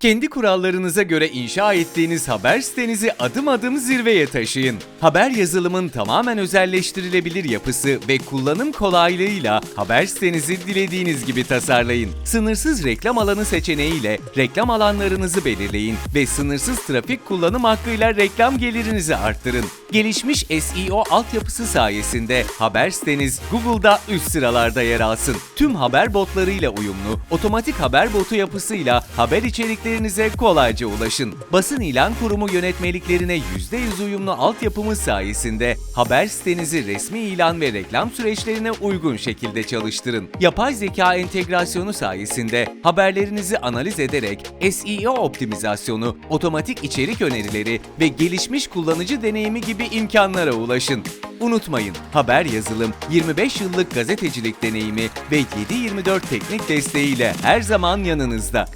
Kendi kurallarınıza göre inşa ettiğiniz haber sitenizi adım adım zirveye taşıyın. Haber yazılımın tamamen özelleştirilebilir yapısı ve kullanım kolaylığıyla haber sitenizi dilediğiniz gibi tasarlayın. Sınırsız reklam alanı seçeneğiyle reklam alanlarınızı belirleyin ve sınırsız trafik kullanım hakkıyla reklam gelirinizi arttırın. Gelişmiş SEO altyapısı sayesinde haber siteniz Google'da üst sıralarda yer alsın. Tüm haber botlarıyla uyumlu, otomatik haber botu yapısıyla haber içeriklerinize kolayca ulaşın. Basın ilan kurumu yönetmeliklerine %100 uyumlu altyapımız sayesinde haber sitenizi resmi ilan ve reklam süreçlerine uygun şekilde çalıştırın. Yapay zeka entegrasyonu sayesinde haberlerinizi analiz ederek SEO optimizasyonu, otomatik içerik önerileri ve gelişmiş kullanıcı deneyimi gibi imkanlara ulaşın. Unutmayın, haber yazılım, 25 yıllık gazetecilik deneyimi ve 7/24 teknik desteğiyle her zaman yanınızda.